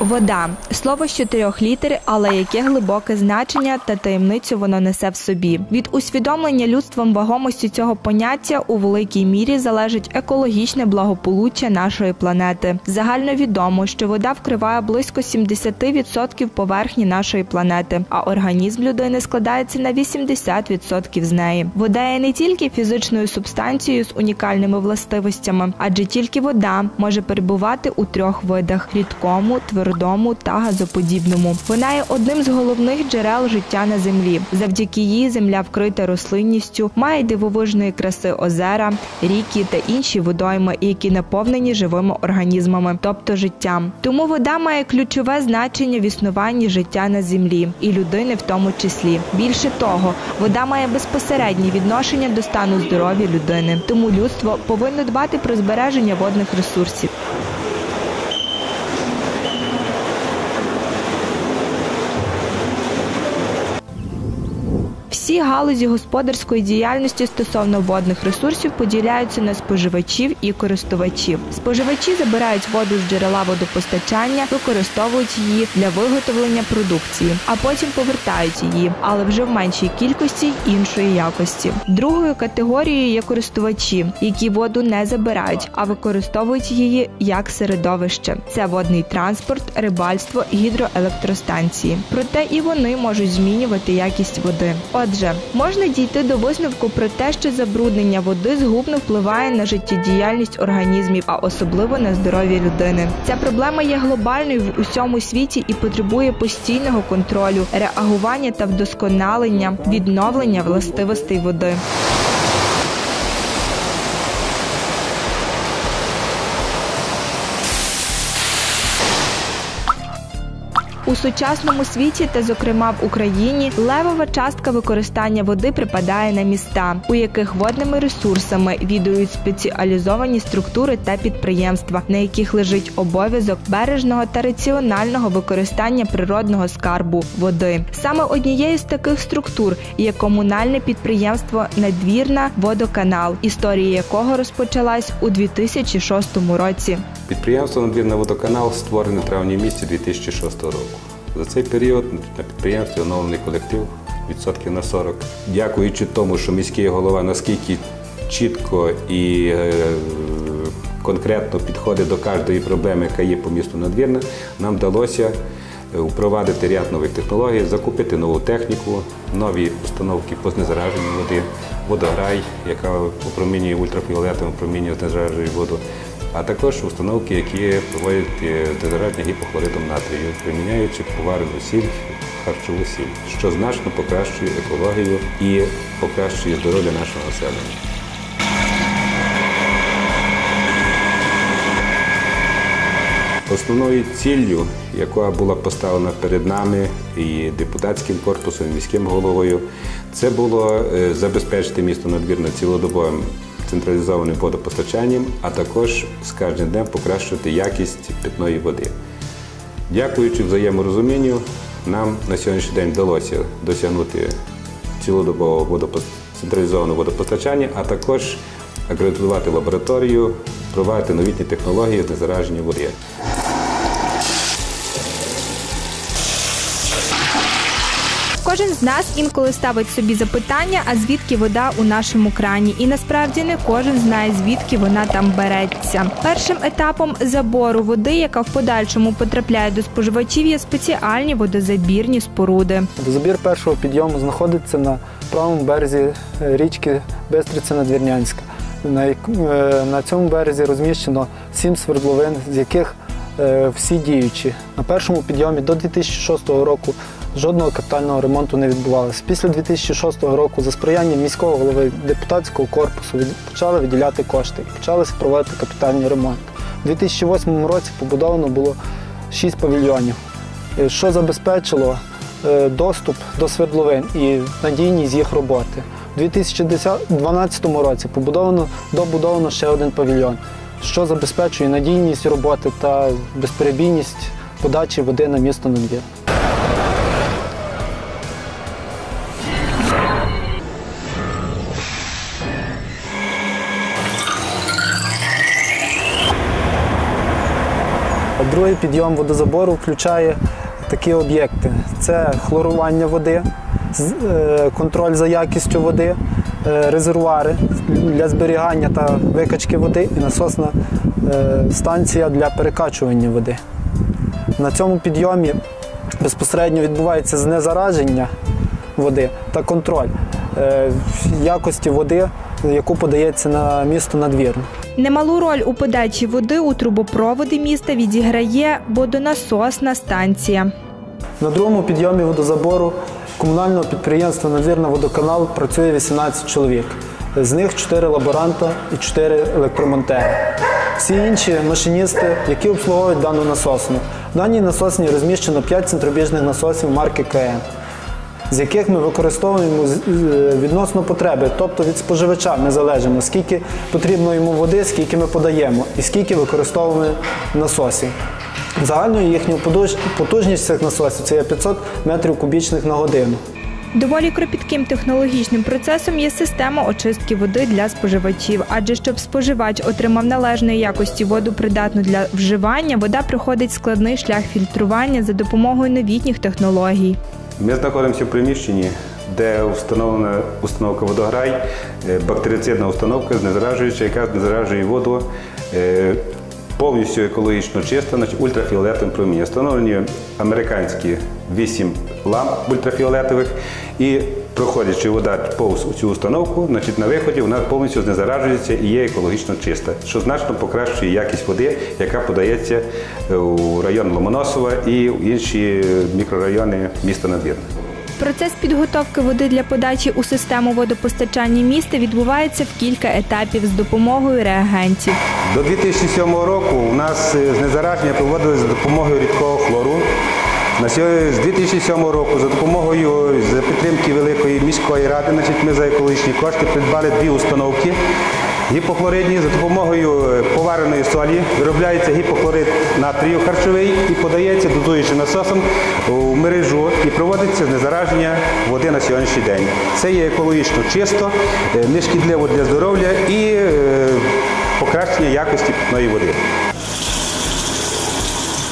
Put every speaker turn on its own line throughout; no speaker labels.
Вода слово з чотирьох літер, але яке глибоке значення та таємницю воно несе в собі. Від усвідомлення людством вагомості цього поняття у великій мірі залежить екологічне благополуччя нашої планети. Загально відомо, що вода вкриває близько 70% поверхні нашої планети, а організм людини складається на 80% з неї. Вода є не тільки фізичною субстанцією з унікальними властивостями, адже тільки вода може перебувати у трьох видах: рідкому, твердому твердому та газоподібному. Вона є одним з головних джерел життя на землі. Завдяки їй земля вкрита рослинністю, має дивовижної краси озера, ріки та інші водойми, які наповнені живими організмами, тобто життям. Тому вода має ключове значення в існуванні життя на землі і людини в тому числі. Більше того, вода має безпосереднє відношення до стану здоров'я людини. Тому людство повинно дбати про збереження водних ресурсів. Всі галузі господарської діяльності стосовно водних ресурсів поділяються на споживачів і користувачів. Споживачі забирають воду з джерела водопостачання, використовують її для виготовлення продукції, а потім повертають її, але вже в меншій кількості іншої якості. Другою категорією є користувачі, які воду не забирають, а використовують її як середовище. Це водний транспорт, рибальство, гідроелектростанції. Проте і вони можуть змінювати якість води. Отже, можна дійти до висновку про те, що забруднення води згубно впливає на життєдіяльність організмів, а особливо на здоров'я людини. Ця проблема є глобальною в усьому світі і потребує постійного контролю, реагування та вдосконалення, відновлення властивостей води. Сучасному світі та, зокрема, в Україні левова частка використання води припадає на міста, у яких водними ресурсами відують спеціалізовані структури та підприємства, на яких лежить обов'язок бережного та раціонального використання природного скарбу води. Саме однією з таких структур є комунальне підприємство Надвірна водоканал, історія якого розпочалась у 2006 році.
Підприємство Надвірна водоканал створене в травні місяці 2006 року. За цей період на підприємстві оновлений колектив відсотків на 40. Дякуючи тому, що міський голова наскільки чітко і е, конкретно підходить до кожної проблеми, яка є по місту Надвірна, нам вдалося впровадити ряд нових технологій, закупити нову техніку, нові установки по знезараженню води, водограй, яка опромінює ультрафіолетовим опромінює знезаражує воду а також установки, які проводять дезодоратні гіпохлоридом натрію, приміняючи поварену сіль, харчову сіль, що значно покращує екологію і покращує здоров'я нашого населення. Основною ціллю, яка була поставлена перед нами і депутатським корпусом, і міським головою, це було е, забезпечити місто надвірно цілодобовим централізованим водопостачанням, а також з кожним днем покращувати якість питної води. Дякуючи взаєморозумінню, нам на сьогоднішній день вдалося досягнути цілодобового централізованого водопостачання, а також акредитувати лабораторію, впровадити новітні технології знезараження води.
Нас інколи ставить собі запитання, а звідки вода у нашому крані. І насправді не кожен знає, звідки вона там береться. Першим етапом забору води, яка в подальшому потрапляє до споживачів, є спеціальні водозабірні споруди.
Водозабір першого підйому знаходиться на правому березі е, річки Бестриця Надвірнянська. На е, на цьому березі розміщено сім свердловин, з яких е, всі діючі. На першому підйомі до 2006 року жодного капітального ремонту не відбувалося. Після 2006 року за сприяння міського голови депутатського корпусу почали виділяти кошти і почалися проводити капітальні ремонти. У 2008 році побудовано було 6 павільйонів, е, що забезпечило е, доступ до свердловин і надійність їх роботи. У 2012 році побудовано добудовано ще один павільйон, що забезпечує надійність роботи та безперебійність подачі води на місто Надвір. Другий підйом водозабору включає такі об'єкти: це хлорування води, е, контроль за якістю води, е, резервуари для зберігання та викачки води і насосна е, станція для перекачування води. На цьому підйомі безпосередньо відбувається знезараження води та контроль якості води, яку подається на місто надвірне.
Немалу роль у подачі води у трубопроводи міста відіграє водонасосна станція.
На другому підйомі водозабору комунального підприємства Надвірна водоканал працює 18 чоловік. З них 4 лаборанта і 4 електромонтери. Всі інші машиністи, які обслуговують дану насосну. В даній насосні розміщено 5 центробіжних насосів марки КН, з яких ми використовуємо відносно потреби, тобто від споживача ми залежимо, скільки потрібно йому води, скільки ми подаємо і скільки використовуємо насосів. Загальною їхню потужність цих насосів це є 500 метрів кубічних на годину.
Доволі кропітким технологічним процесом є система очистки води для споживачів. Адже щоб споживач отримав належної якості воду, придатну для вживання, вода проходить складний шлях фільтрування за допомогою новітніх технологій.
Ми знаходимося в приміщенні, де встановлена установка водограй, е, бактерицидна установка, знезаражуюча, яка знезаражує воду е, повністю екологічно чиста, значить, ультрафіолетовим промінням. Встановлені американські 8 ламп ультрафіолетових і проходячи вода повз цю установку, значить, на виході вона повністю знезаражується і є екологічно чиста, що значно покращує якість води, яка подається е, у район Ломоносова і в інші мікрорайони міста Надвірна.
Процес підготовки води для подачі у систему водопостачання міста відбувається в кілька етапів з допомогою реагентів.
До 2007 року у нас е, знезараження проводилось за допомогою рідкого хлору. На сьогодні з 2007 року за допомогою за підтримки Великої міської ради, значить, ми за екологічні кошти придбали дві установки гіпохлоридні. За допомогою е, повареної солі виробляється гіпохлорид натрію харчовий і подається дозуючим насосом у мережу і проводиться знезараження води на сьогоднішній день. Це є екологічно чисто, е, нешкідливо для здоров'я і е, покращення якості питної води.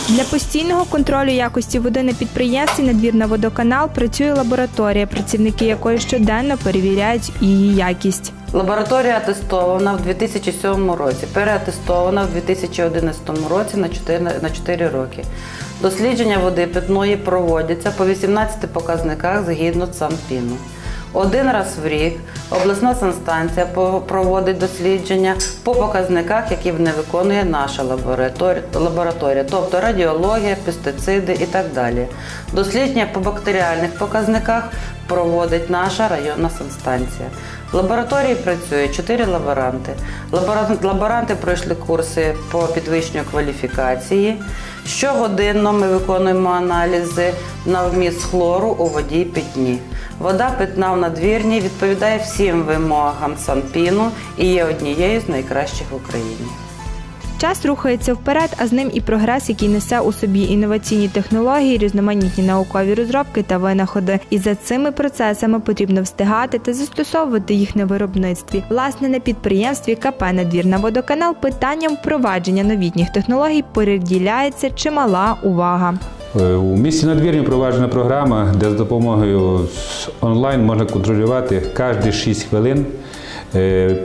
Для постійного контролю якості води на підприємстві надвірна водоканал працює лабораторія, працівники якої щоденно перевіряють її якість.
Лабораторія атестована в 2007 році, переатестована в 2011 році на 4, на 4 роки. Дослідження води питної проводяться по 18 показниках згідно Санпіну. Один раз в рік обласна санстанція проводить дослідження по показниках, які не виконує наша лабораторія, тобто радіологія, пестициди і так далі. Дослідження по бактеріальних показниках проводить наша районна санстанція. В лабораторії працює чотири лаборанти. Лаборанти пройшли курси по підвищенню кваліфікації. Щогодинно ми виконуємо аналізи на вміст хлору у воді питні. Вода питна в надвірні відповідає всім вимогам Санпіну і є однією з найкращих в Україні.
Час рухається вперед, а з ним і прогрес, який несе у собі інноваційні технології, різноманітні наукові розробки та винаходи. І за цими процесами потрібно встигати та застосовувати їх на виробництві. Власне, на підприємстві КП «Надвірна водоканал питанням впровадження новітніх технологій приділяється чимала увага.
Е, У місті Надвірні впроваджена програма, де з допомогою онлайн можна контролювати кожні 6 хвилин е,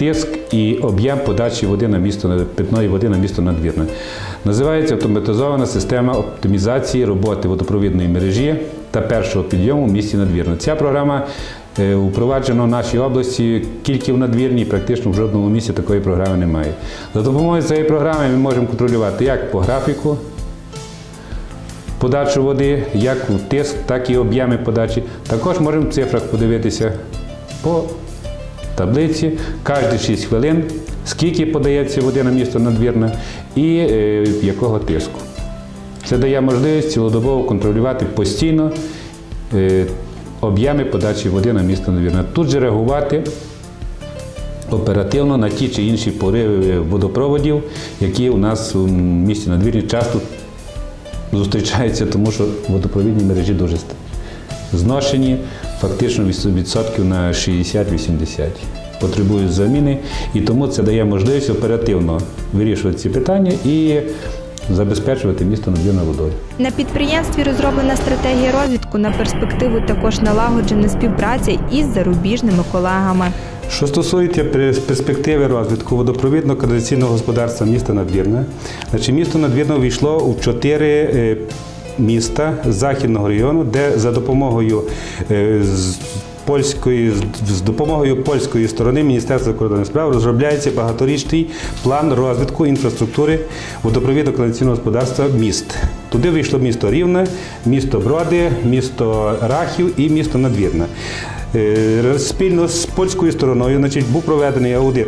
тиск і об'єм подачі води на місто питної води на місто Надвірне. Називається автоматизована система оптимізації роботи водопровідної мережі та першого підйому в місті Надвірне. Ця програма е, впроваджена в нашій області тільки в надвірні, практично в жодному місті такої програми немає. За допомогою цієї програми ми можемо контролювати як по графіку, подачу води, як тиск, так і об'єми подачі. Також можемо в цифрах подивитися по таблиці кожні 6 хвилин, скільки подається води на місто надвірне і е, якого тиску. Це дає можливість цілодобово контролювати постійно е, об'єми подачі води на місто Надвірна. Тут же реагувати оперативно на ті чи інші пориви водопроводів, які у нас у місті Надвірні часто зустрічаються, тому що водопровідні мережі дуже зношені, фактично від- відсотків на 60-80. Потребують заміни, і тому це дає можливість оперативно вирішувати ці питання і забезпечувати місто Надвірна водою.
На підприємстві розроблена стратегія розвитку на перспективу також налагоджена співпраця із зарубіжними колегами.
Що стосується перспективи розвитку водопровідно-каналізаційного господарства міста Надвірна, значить місто Надвірна увійшло у чотири е, міста західного району, де за допомогою е, польської з- допомогою польської сторони Міністерства закордонних справ розробляється багаторічний план розвитку інфраструктури водопровідно-каналізаційного господарства міст. Туди вийшло місто Рівне, місто Броди, місто Рахів і місто Надвірна. Е, Спільно з польською стороною значить, був проведений аудит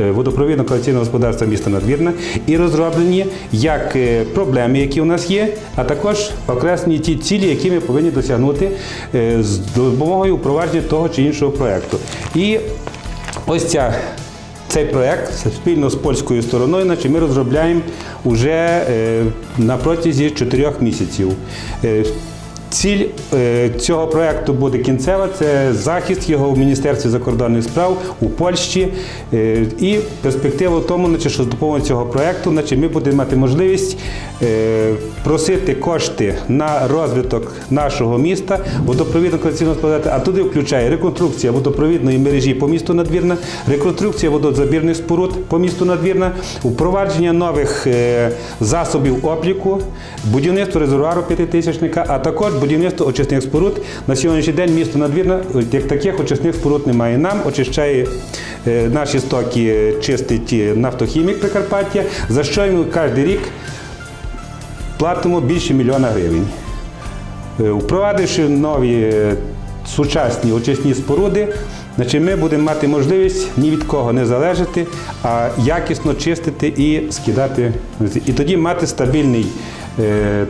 е, водопровідно-каналізаційного господарства міста Надвірна і розроблені як е, проблеми, які у нас є, а також окреслені ті цілі, які ми повинні досягнути е, з допомогою впровадження того чи іншого проєкту. І ось ця. Цей проєкт спільно з польською стороною, значить, ми розробляємо вже на протязі чотирьох місяців. Ціль е, цього проєкту буде кінцева це захист його в Міністерстві закордонних справ у Польщі. Е, і перспектива в тому, значить, що з допомогою цього проєкту значить, ми будемо мати можливість е, просити кошти на розвиток нашого міста, водопровідно каналізаційного господарства, а туди включає реконструкція водопровідної мережі по місту Надвірна, реконструкція водозабірних споруд по місту Надвірна, впровадження нових засобів обліку, будівництво резервуару п'ятитисячника, а також будівництво очисних споруд. На сьогоднішній день місто Надвірна, як таких очисних споруд немає. Нам очищає е, наші стоки, чистить е, нафтохімік Прикарпаття, за що ми кожен рік платимо більше мільйона гривень. Е, Впровадивши нові сучасні очисні споруди, значить ми будемо мати можливість ні від кого не залежати, а якісно чистити і скидати. І тоді мати стабільний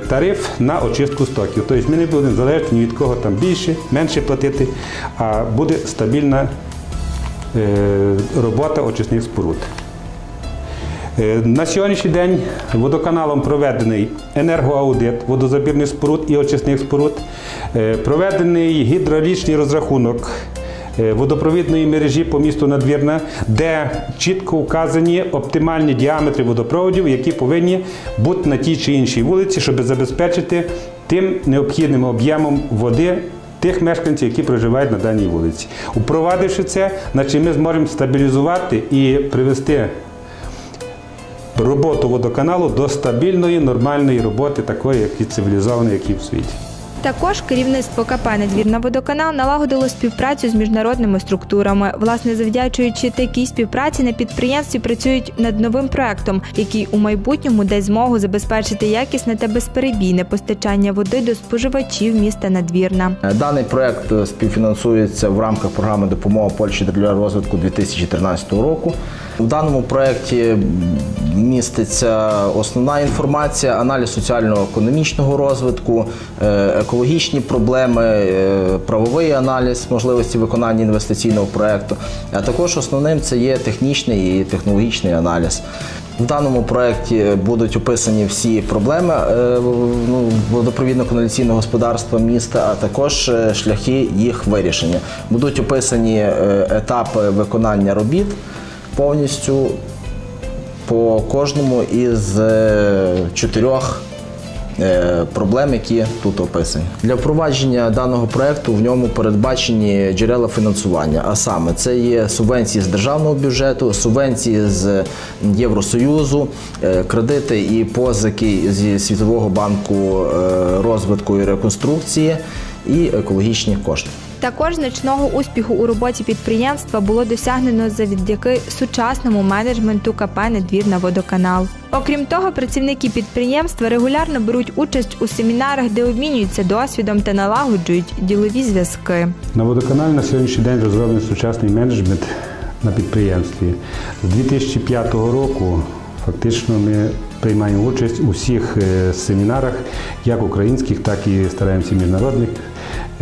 тариф на очистку стоків. Тобто ми не будемо залежати ні від кого там більше, менше платити, а буде стабільна е, робота очисних споруд. Е, На сьогоднішній день водоканалом проведений енергоаудит водозабірних споруд і очисних споруд, Е, проведений гідравлічний розрахунок е, водопровідної мережі по місту Надвірна, де чітко вказані оптимальні діаметри водопроводів, які повинні бути на тій чи іншій вулиці, щоб забезпечити тим необхідним об'ємом води тих мешканців, які проживають на даній вулиці. Упровадивши це, значить ми зможемо стабілізувати і привести роботу водоканалу до стабільної, нормальної роботи, такої, як і цивілізованої, як і в світі.
Також керівництво КП «Надвірна водоканал налагодило співпрацю з міжнародними структурами. Власне, завдячуючи такій співпраці на підприємстві працюють над новим проектом, який у майбутньому дасть змогу забезпечити якісне та безперебійне постачання води до споживачів міста Надвірна.
Даний проект е, співфінансується в рамках програми допомога Польщі для розвитку 2013 року. В даному проєкті міститься основна інформація, аналіз соціально-економічного розвитку, е, екологічні проблеми, е, правовий аналіз можливості виконання інвестиційного проєкту. А також основним це є технічний і технологічний аналіз. В даному проєкті будуть описані всі проблеми е, ну, водопровідно-каналізаційного господарства міста, а також шляхи їх вирішення. Будуть описані етапи виконання робіт повністю по кожному із е, чотирьох е, проблем, які тут описані. Для впровадження даного проекту в ньому передбачені джерела фінансування. А саме це є субвенції з державного бюджету, субвенції з Євросоюзу, е, кредити і позики зі Світового банку розвитку і реконструкції і екологічні кошти.
Також значного успіху у роботі підприємства було досягнено завдяки сучасному менеджменту КП «Надвірна водоканал. Окрім того, працівники підприємства регулярно беруть участь у семінарах, де обмінюються досвідом та налагоджують ділові зв'язки.
На водоканалі на сьогоднішній день розроблений сучасний менеджмент на підприємстві. З 2005 року фактично ми приймаємо участь у всіх е, семінарах, як українських, так і стараємося міжнародних.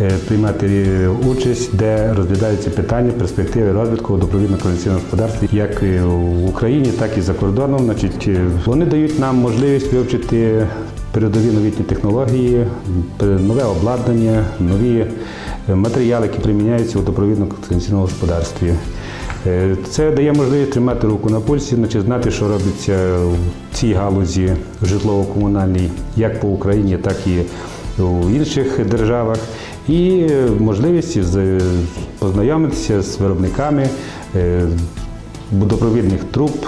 Е, приймати е, участь, де розглядаються питання перспективи розвитку водопровідного кондиційного господарства як е, в Україні, так і за кордоном. Значить, вони дають нам можливість вивчити передові новітні технології, нове обладнання, нові матеріали, які приміняються у водопровідному кондиційному господарстві. Це дає можливість тримати руку на пульсі, значить знати, що робиться в цій галузі житлово-комунальній, як по Україні, так і у інших державах. І можливість познайомитися з виробниками е, водопровідних труб,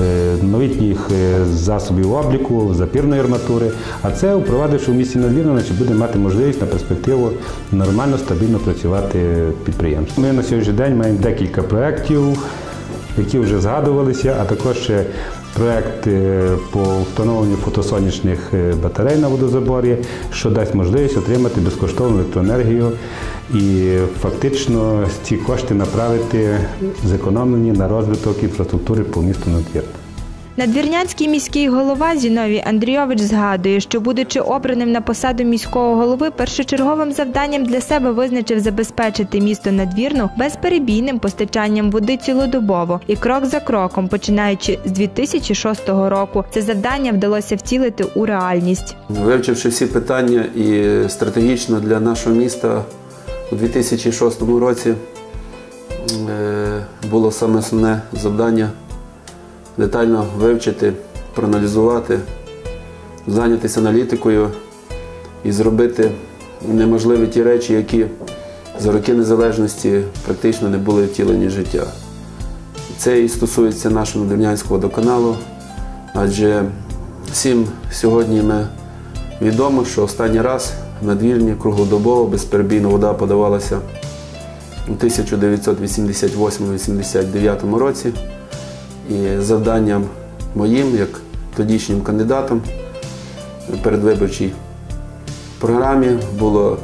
е, новітніх е, засобів обліку, запірної арматури. А це, впровадивши в місті значить, буде мати можливість на перспективу нормально, стабільно працювати підприємство. Ми на сьогоднішній день маємо декілька проєктів, які вже згадувалися, а також ще проєкт е, по встановленню фотосонячних е, батарей на водозаборі, що дасть можливість отримати безкоштовну електроенергію і фактично ці кошти направити зекономлені на розвиток інфраструктури по місту Надвірна.
Надвірнянський міський голова Зіновій Андрійович згадує, що, будучи обраним на посаду міського голови, першочерговим завданням для себе визначив забезпечити місто надвірну безперебійним постачанням води цілодобово. І крок за кроком, починаючи з 2006 року, це завдання вдалося втілити у реальність.
Вивчивши всі питання і стратегічно для нашого міста у 2006 році е, було саме основне завдання детально вивчити, проаналізувати, зайнятися аналітикою і зробити неможливі ті речі, які за роки незалежності практично не були втілені життя. Це і стосується нашого Надвірнянського водоканалу, адже всім сьогодні ми відомо, що останній раз на двірні круглодобово безперебійно вода подавалася у 1988-89 році. І завданням моїм, як тодішнім кандидатом передвиборчій програмі, було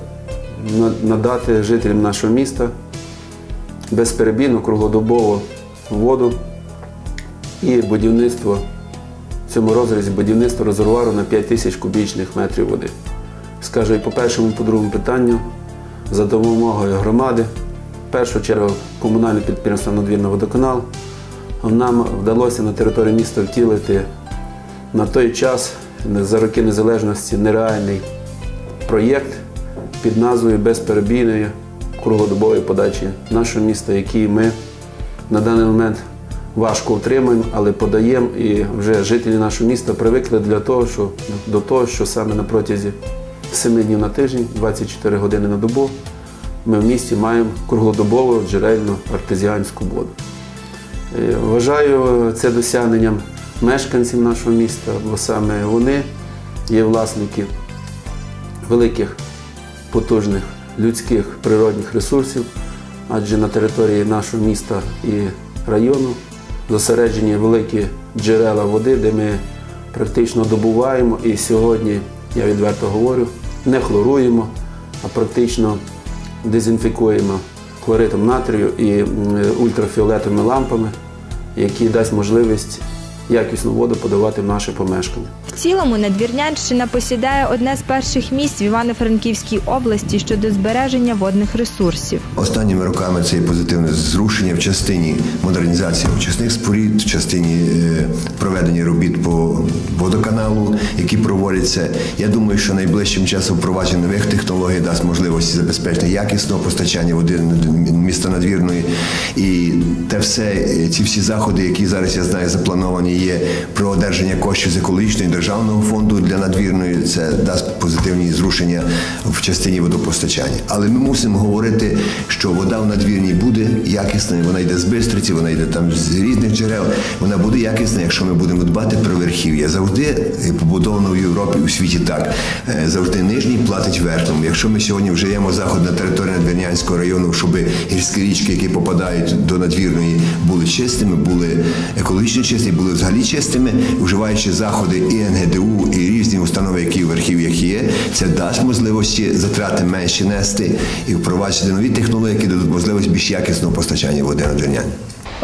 надати жителям нашого міста безперебійну круглодобову воду і будівництво в цьому розрізі будівництво резервуару на 5 тисяч кубічних метрів води. Скажу і по першому, і по другому питанню за допомогою громади, в першу чергу комунальне підприємство Надвірна водоканал, нам вдалося на території міста втілити на той час за роки незалежності нереальний проєкт під назвою безперебійної круглодобової подачі нашого міста, який ми на даний момент важко утримуємо, але подаємо і вже жителі нашого міста привикли для того, що, до того, що саме на протязі 7 днів на тиждень, 24 години на добу, ми в місті маємо круглодобову джерельну артезіанську воду. Е, Вважаю це досягненням мешканців нашого міста, бо саме вони є власники великих потужних людських природних ресурсів, адже на території нашого міста і району зосереджені великі джерела води, де ми практично добуваємо. І сьогодні, я відверто говорю, не хлоруємо, а практично дезінфікуємо хлоритом натрію і ультрафіолетовими лампами, які дасть можливість якісну воду подавати в наше помешкання.
В цілому Надвірнянщина посідає одне з перших місць в Івано-Франківській області щодо збереження водних ресурсів.
Останніми роками це є позитивне зрушення в частині модернізації очисних спорід, в частині е, проведення робіт по водоканалу, які проводяться. Я думаю, що найближчим часом впровадження нових технологій дасть можливості забезпечення якісного постачання води міста надвірної. І те все, е, ці всі заходи, які зараз я знаю, заплановані, є про одержання коштів з екологічної державного фонду для надвірної. Це дасть позитивні зрушення в частині водопостачання. Але ми мусимо говорити, що вода в надвірній буде якісною, вона йде з бистриці, вона йде там з різних джерел. Вона буде якісна, якщо ми будемо дбати про верхів'я. Завжди побудовано в Європі у світі так. Е, Завжди нижній платить верхньому. Якщо ми сьогодні вжиємо заход на території Надвірнянського району, щоб гірські річки, які попадають до надвірної, були чистими, були екологічно чисті, були взагалі чистими, вживаючи заходи і НГДУ, і різні установи, які в архів'ях є, це дасть можливості затрати менші нести і впроваджувати нові технології, які дадуть можливість більш якісного постачання води на.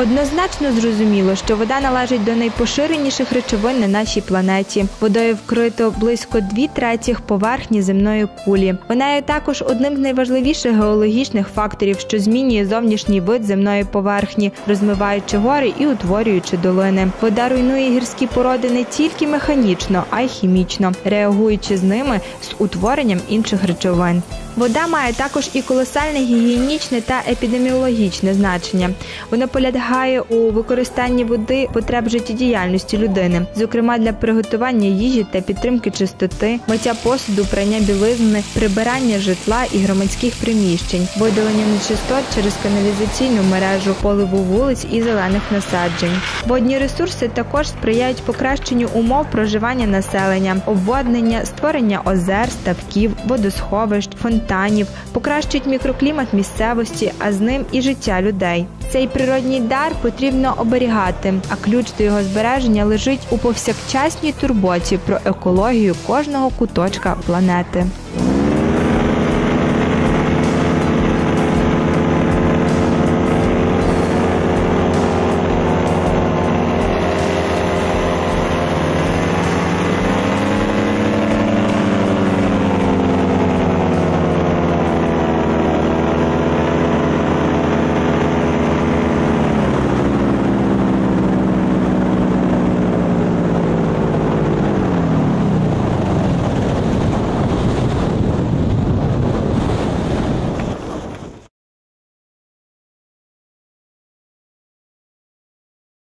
Однозначно зрозуміло, що вода належить до найпоширеніших речовин на нашій планеті. Водою вкрито близько дві третіх поверхні земної кулі. Вона є також одним з найважливіших геологічних факторів, що змінює зовнішній вид земної поверхні, розмиваючи гори і утворюючи долини. Вода руйнує гірські породи не тільки механічно, а й хімічно, реагуючи з ними з утворенням інших речовин. Вода має також і колосальне гігієнічне та епідеміологічне значення. Воно полягає у використанні води потреб життєдіяльності людини, зокрема для приготування їжі та підтримки чистоти, миття посуду, прання білизни, прибирання житла і громадських приміщень, видалення нечистот через каналізаційну мережу, поливу вулиць і зелених насаджень. Водні ресурси також сприяють покращенню умов проживання населення, обводнення, створення озер, ставків, водосховищ, фонтанів, покращують мікроклімат місцевості, а з ним і життя людей. Цей природній дар потрібно оберігати, а ключ до його збереження лежить у повсякчасній турботі про екологію кожного куточка планети.